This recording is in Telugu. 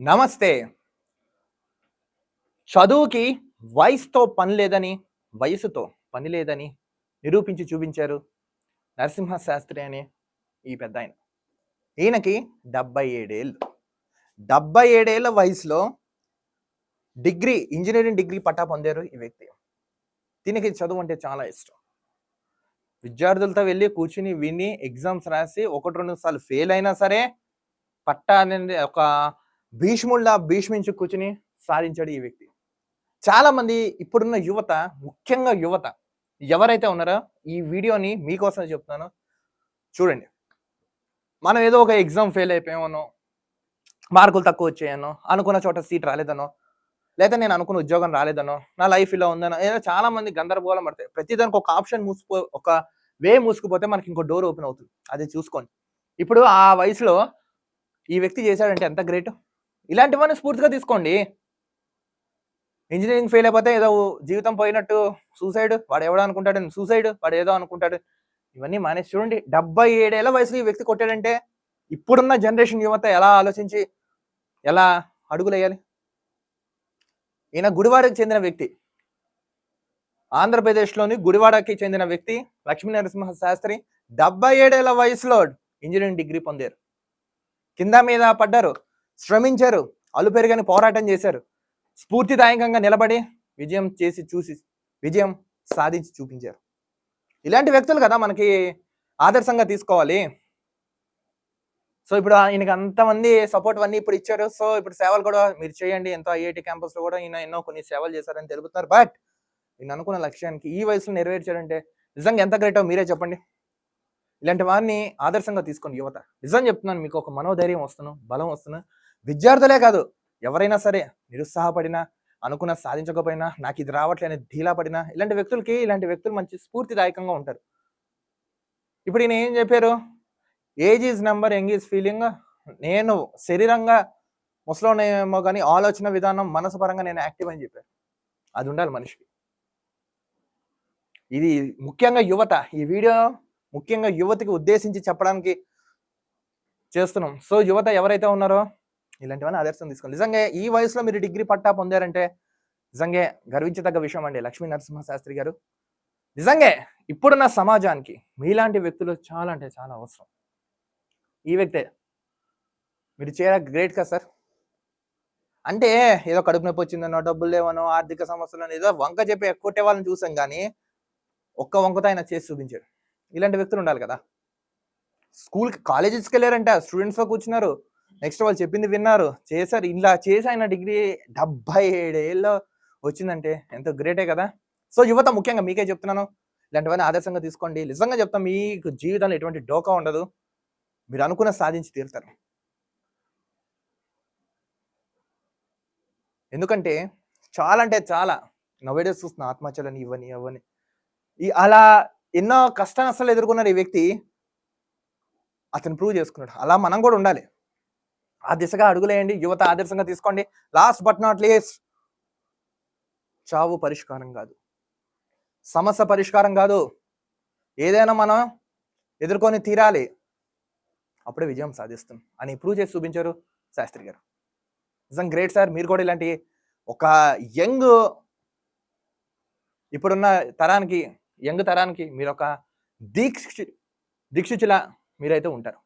నమస్తే. చదువుకి వయసుతో పని లేదని వయసుతో పని లేదని నిరూపించి చూపించారు నరసింహ శాస్త్రి అనే ఈ పెద్ద ఆయన ఈయనకి డెబ్బై ఏడేళ్ళు. డెబ్బై ఏడేళ్ళ వయసులో డిగ్రీ ఇంజనీరింగ్ డిగ్రీ పట్టా పొందారు ఈ వ్యక్తి. దీనికి చదువు అంటే చాలా ఇష్టం. విద్యార్థులతో వెళ్ళి కూర్చుని విని ఎగ్జామ్స్ రాసి ఒకటి రెండు సార్లు ఫెయిల్ అయినా సరే పట్టా అనేది ఒక భీష్ముళ్ళ భీష్మించి కూర్చుని సాధించాడు ఈ వ్యక్తి. చాలా మంది ఇప్పుడున్న యువత ముఖ్యంగా యువత ఎవరైతే ఉన్నారో ఈ వీడియోని మీకోసం చెప్తున్నాను. చూడండి. మనం ఏదో ఒక ఎగ్జామ్ ఫెయిల్ అయిపోయామనో మార్కులు తక్కువ వచ్చాయనో అనుకున్న చోట సీట్ రాలేదనో లేదా నేను అనుకున్న ఉద్యోగం రాలేదనో నా లైఫ్ ఇలా ఉందనో ఏదో చాలా మంది గందరగోళం పడతాయి. ప్రతిదానికి ఒక ఆప్షన్ మూసుకో ఒక వే మూసుకుపోతే మనకి ఇంకో డోర్ ఓపెన్ అవుతుంది. అది చూసుకోండి. ఇప్పుడు ఆ వయసులో ఈ వ్యక్తి చేశాడంటే ఎంత గ్రేట్? ఇలాంటివన్నీ స్ఫూర్తిగా తీసుకోండి. ఇంజనీరింగ్ ఫెయిల్ అయిపోతే ఏదో జీవితం పోయినట్టు సూసైడ్ వాడు ఎవడో అనుకుంటాడు సూసైడ్ వాడు ఏదో అనుకుంటాడు. ఇవన్నీ మానేసి చూడండి. డెబ్బై ఏడేళ్ళ వయసులో ఈ వ్యక్తి కొట్టాడంటే ఇప్పుడున్న జనరేషన్ యువత ఎలా ఆలోచించి ఎలా అడుగులేయాలి? ఈయన గుడివాడకి చెందిన వ్యక్తి. ఆంధ్రప్రదేశ్లోని గుడివాడకి చెందిన వ్యక్తి లక్ష్మీ నరసింహ శాస్త్రి డెబ్బై ఏడేళ్ళ వయసులో ఇంజనీరింగ్ డిగ్రీ పొందారు. కింద మీద పడ్డారు. శ్రమించారు. అలుపెరుగని పోరాటం చేశారు. స్ఫూర్తిదాయకంగా నిలబడి విజయం చేసి చూసి విజయం సాధించి చూపించారు. ఇలాంటి వ్యక్తులు కదా మనకి ఆదర్శంగా తీసుకోవాలి. సో ఇప్పుడు ఈయనకి అంతమంది సపోర్ట్ అన్నీ ఇప్పుడు ఇచ్చారు. సో ఇప్పుడు సేవలు కూడా మీరు చేయండి. ఎంతో ఐఐటి క్యాంపస్లో కూడా ఈయన ఎన్నో కొన్ని సేవలు చేశారని తెలుపుతున్నారు. బట్ ఈయన అనుకున్న లక్ష్యానికి ఈ వయసులో నెరవేర్చారంటే నిజంగా ఎంత గ్రేటో మీరే చెప్పండి. ఇలాంటి వారిని ఆదర్శంగా తీసుకోండి యువత. నిజం చెప్తున్నాను మీకు ఒక మనోధైర్యం వస్తున్నాను బలం వస్తున్నాను విద్యార్థులే కాదు ఎవరైనా సరే నిరుత్సాహపడినా అనుకున్న సాధించకపోయినా నాకు ఇది రావట్లేని ధీలా పడినా ఇలాంటి వ్యక్తులకి ఇలాంటి వ్యక్తులు మంచి స్ఫూర్తిదాయకంగా ఉంటారు. ఇప్పుడు ఈయన ఏం చెప్పారు? Age is number young is feeling నేను శరీరంగా ముసలోనేమో కానీ ఆలోచన విధానం మనసు పరంగా నేను యాక్టివ్ అని చెప్పారు. అది ఉండాలి మనిషికి. ఇది ముఖ్యంగా యువత ఈ వీడియో ముఖ్యంగా యువతకి ఉద్దేశించి చెప్పడానికి చేస్తున్నాం. సో యువత ఎవరైతే ఉన్నారో ఇలాంటివన్నీ ఆదర్శం తీసుకోండి నిజంగా ఈ వయసులో మీరు డిగ్రీ పట్టా పొందారంటే నిజంగా గర్వించదగ్గ విషయం అండి లక్ష్మీ నరసింహ శాస్త్రి గారు. నిజంగా ఇప్పుడున్న సమాజానికి మీలాంటి వ్యక్తులు చాలా అంటే చాలా అవసరం. ఈ వ్యక్తే మీరు చేయరా? గ్రేట్ కదా సార్. అంటే ఏదో కడుపు నొప్పి వచ్చిందనో డబ్బులు లేవనో ఆర్థిక సమస్యలు ఏదో వంక చెప్పి ఎక్కువటే వాళ్ళని చూసాం కానీ ఒక్క వంకతో ఆయన చేసి చూపించాడు. ఇలాంటి వ్యక్తులు ఉండాలి కదా. స్కూల్కి కాలేజెస్కి వెళ్ళారంట. స్టూడెంట్స్తో కూర్చున్నారు. నెక్స్ట్ వాళ్ళు చెప్పింది విన్నారు. చేశారు. ఇలా చేసి ఆయన డిగ్రీ డెబ్బై ఏడేళ్ళు వచ్చిందంటే ఎంతో గ్రేటే కదా. సో యువత ముఖ్యంగా మీకే చెప్తున్నాను. ఇలాంటివన్నీ ఆదర్శంగా తీసుకోండి. నిజంగా చెప్తాం మీకు జీవితంలో ఎటువంటి డోకా ఉండదు. మీరు అనుకున్న సాధించి తీరుతారు. ఎందుకంటే చాలా అంటే చాలా నవేడేస్ చూస్తున్న ఆత్మహత్యలని ఇవని ఇవ్వని ఈ అలా ఎన్నో కష్ట నష్టాలు ఎదుర్కొన్నారు ఈ వ్యక్తి. అతను ప్రూవ్ చేసుకున్నాడు. అలా మనం కూడా ఉండాలి. ఆ దిశగా అడుగులేయండి. యువత ఆదర్శంగా తీసుకోండి. లాస్ట్ బట్ నాట్ లీస్ట్ చావు పరిష్కారం కాదు. సమస్య పరిష్కారం కాదు. ఏదైనా మనం ఎదుర్కొని తీరాలి. అప్పుడే విజయం సాధిస్తాం. అని ప్రూవ్ చేసి చూపించారు శాస్త్రి గారు. నిజం గ్రేట్ సార్ మీరు కూడా ఇలాంటి ఒక యంగ్ ఇప్పుడున్న తరానికి యంగ్ తరానికి మీరు ఒక దీక్ష దీక్షితులా మీరైతే ఉంటారు.